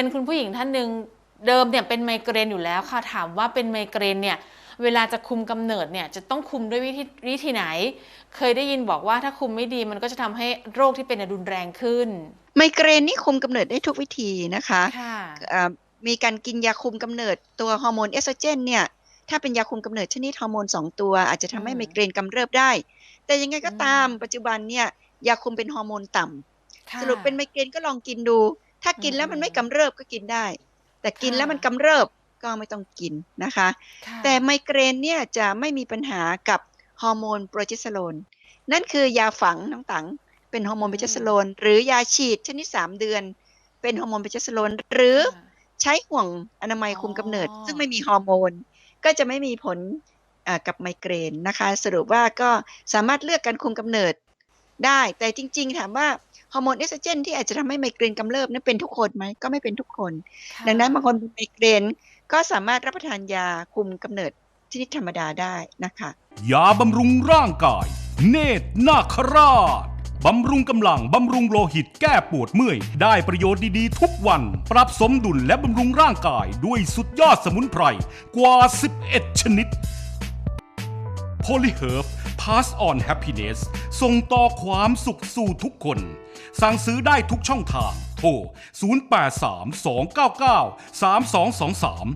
เป็นคุณผู้หญิงท่านหนึ่งเดิมเนี่ยเป็นไมเกรนอยู่แล้วค่ะถามว่าเป็นไมเกรนเนี่ยเวลาจะคุมกำเนิดเนี่ยจะต้องคุมด้วยวิธีวิธีไหน เคยได้ยินบอกว่าถ้าคุมไม่ดีมันก็จะทำให้โรคที่เป็นน่ะรุนแรงขึ้น ไมเกรนนี่คุมกำเนิดได้ทุกวิธีนะคะค่ะเอ่อมีการกินยาคุมกำเนิดตัวฮอร์โมนเอสโตรเจนเนี่ยถ้าเป็นยาคุมกำเนิดชนิดฮอร์โมน 2 ตัว อาจจะทำให้อืมไมเกรนกำเริบได้ แต่ยังไงก็อืมตามปัจจุบันเนี่ยยาคุมเป็นฮอร์โมนต่ำค่ะสรุปเป็นไมเกรนก็ลองกินดู ถ้ากินแล้วมันไม่กำเริบก็กินได้ แต่กินค่ะแล้วมันกำเริบก็ไม่ต้องกินนะคะค่ะแต่ไมเกรนเนี่ยจะไม่มีปัญหากับฮอร์โมนโปรเจสเตอโรนนั่นคือยาฝังน้องตังเป็นฮอร์โมนโปรเจสเตอโรนหรือยาฉีดชนิด3เดือน เป็นฮอร์โมนโปรเจสเตอโรนหรือค่ะใช้ห่วงอนามัยอ๋อคุมกำเนิด ซึ่งไม่มีฮอร์โมน ก็จะไม่มีผลเอ่อกับไมเกรนนะคะ สรุปว่าก็สามารถเลือกการคุมกำเนิด ได้ แต่จริง ๆ ถามว่าฮอร์โมนเอสโตรเจนที่อาจจะทำให้ไมเกรนกำเริบนั้นเป็นทุกคนไหมก็ไม่เป็นทุกคนค่ะดังนั้นบางคนเป็นไมเกรนก็สามารถรับประทานยาคุมกำเนิดชนิดธรรมดาได้นะคะ ยาบำรุงร่างกาย เนตรนาคราชบำรุงกำลัง บำรุงโลหิตแก้ปวดเมื่อย ได้ประโยชน์ดีๆ ทุกวัน ปรับสมดุลและบำรุงร่างกายด้วยสุดยอดสมุนไพรกว่า 11 ชนิด Polyherb Pass on Happiness ส่งต่อความสุขสู่ทุกคน สั่งซื้อได้ทุกช่องทาง โทร 0832993223